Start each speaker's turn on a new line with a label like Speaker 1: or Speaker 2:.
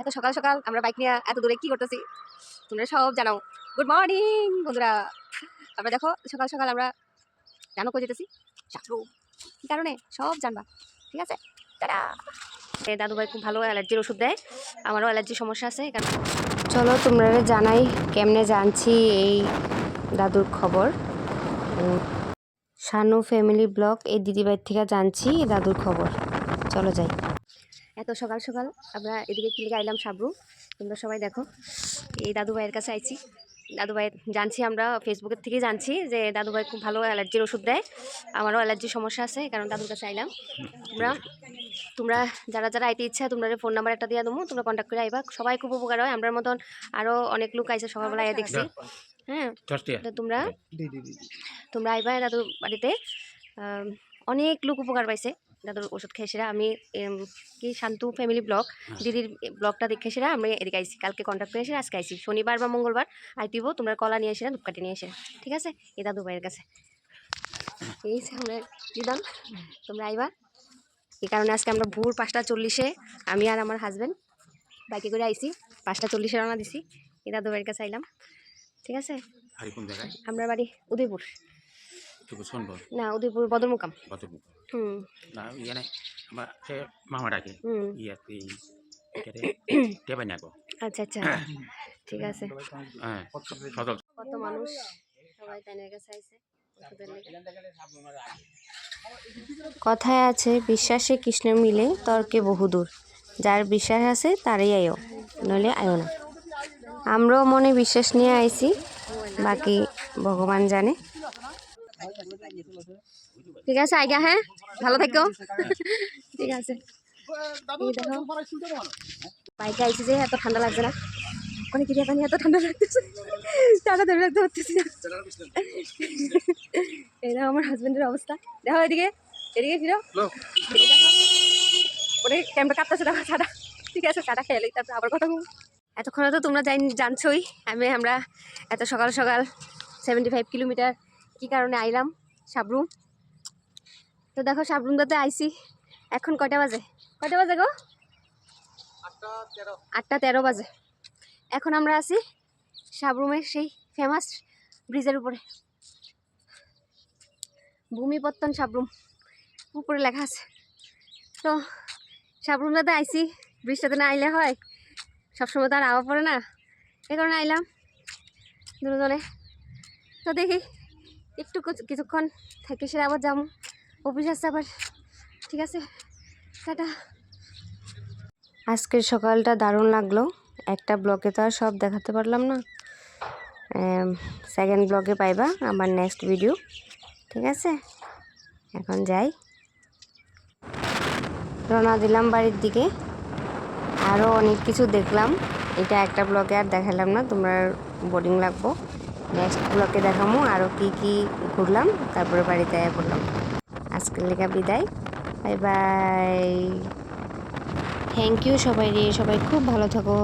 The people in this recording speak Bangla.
Speaker 1: এত সকাল সকাল আমরা বাইক নিয়ে এত দূরে কি করতেছি? তোমরা সব জানাও। গুড মর্নিং বন্ধুরা। আমরা দেখো, সকাল সকাল আমরা জানো করে যেতেছি। কি কারণে? সব জানবা। ঠিক আছে? তারা দাদু ভাই খুব ভালো অ্যালার্জির ওষুধ দেয়। আমারও অ্যালার্জির সমস্যা আছে কারণ। চলো, তোমরা জানাই কেমনে জানছি এই দাদুর খবর। শানু ফ্যামিলি ব্লগ এই দিদিবাড়ির থেকে জানছি দাদুর খবর। চলো যাই। এত সকাল সকাল আমরা এদিকে কিলিকে আইলাম সাবরু? তোমরা সবাই দেখো। এই দাদু ভাইয়ের কাছে আইছি। দাদু ভাই জানছি আমরা ফেসবুকের থেকে জানছি যে দাদু ভাই খুব ভালো অ্যালার্জির ওষুধ দেয়। আমারও অ্যালার্জির সমস্যা আছে কারণ দাদুর কাছে আইলাম। তোমরা তোমরা যারা যারা আইতে ইচ্ছা তোমরা ফোন নাম্বার একটা দিয়ে দেবো তোমরা কন্ট্যাক্ট করে আইবা। সবাই খুব উপকার হয়। আমরার মতন আরও অনেক লোক আইছে সকালবেলা আইয়া দেখছি। হ্যাঁ তো তোমরা তোমরা আইবা দাদুর বাড়িতে। অনেক লোক উপকার পাইছে। দাদুর ওষুধ খেয়েছিরা আমি কি শান্তু ফ্যামিলি ব্লগ দিদির ব্লগটা দেখেছিরা আমি এদিকে আইছি। কালকে কন্ট্যাক্ট করে করেছি আজকে আইছি। শনিবার বা মঙ্গলবার আইতিব তোমরা কলা নিয়ে এসে ধূপকাঠি নিয়ে এসে ঠিক আছে? এই দাদু ভাইয়ের কাছে। এই আমরা দিদাম তোমরা আইবা। এই কারণে আজকে আমরা ভোর পাঁচটা চল্লিশে আমি আর আমার হাজব্যান্ড বাইকে করে আইছি। পাঁচটা চল্লিশে রওনা দিছি। এই দাদু ভাইয়ের কাছে আইলাম। ঠিক আছে? আমরা বাড়ি উদয়পুর। না উদয়পুর বদরমুকাম। হুম।
Speaker 2: না আমার সে
Speaker 1: আচ্ছা আচ্ছা। ঠিক আছে।
Speaker 2: হ্যাঁ
Speaker 1: কত মানুষ? সবাই তাইনের কাছে আইছে। কথায় আছে বিশ্বাসে কৃষ্ণ মিলে তর্কে বহুদূর। যার বিশ্বাস আছে তারই আয়ো। নইলে আয়ো না। আমরাও মনে বিশ্বাস নিয়ে আইছি বাকি ভগবান জানে। ঠিক আছে আইগা হ্যাঁ? ভালো থেকো। ঠিক আছে। দেখো। বাইকে আইছি যে এত ঠান্ডা লাগছে না। অনেক এরিয়া পানি এত ঠান্ডা লাগতেছে। টাকা ধরে রাখতে পারতেছি এই আমার হাজবেন্ডের অবস্থা। দেখো এদিকে এদিকে ফিরো। ওরে ক্যামেরা কাঁপতেছে দেখো চাটা ঠিক আছে চাটা খেয়ে তারপর আবার কথা বলব। এতক্ষণে তো তোমরা জান জানছোই আমি আমরা এত সকাল সকাল সেভেন্টি ফাইভ কিলোমিটার কী কারণে আইলাম? সাবরুম? তো দেখো, সাবরুমটাতে আইছি। এখন কয়টা বাজে? কয়টা বাজে গো? আটটা তেরো বাজে। এখন আমরা আছি সাবরুমের সেই ফেমাস ব্রিজের উপরে। ভূমিপত্তন সাবরুম। উপরে লেখা আছে। তো সাবরুমটাতে আইছি। ব্রিজটাতে না আইলে হয়। সবসময় তো আর আওয়া পড়ে না। এ কারণে আইলাম দুজনে। তো দেখি একটু কিছু- কিছুক্ষণ থেকে সেরে আবার যাব। অফিস আসছে আবার। ঠিক আছে, টাটা। আজকের সকালটা দারুণ লাগল। একটা ব্লগে তো আর সব দেখাতে পারলাম না। সেকেন্ড ব্লগে পাইবা আমার নেক্সট ভিডিও ঠিক আছে? এখন যাই। রওনা দিলাম বাড়ির দিকে। আরও অনেক কিছু দেখলাম। এটা একটা ব্লগে আর দেখালাম না, তোমরা বোরিং লাগবো। নেক্সট ব্লকে দেখামো আরও কি কি ঘুরলাম, তারপরে বাড়িতে আয়া করলাম আজকের লেখা বিদায়। বাই বাই থ্যাংক ইউ সবাই রে, সবাই খুব ভালো থাকো।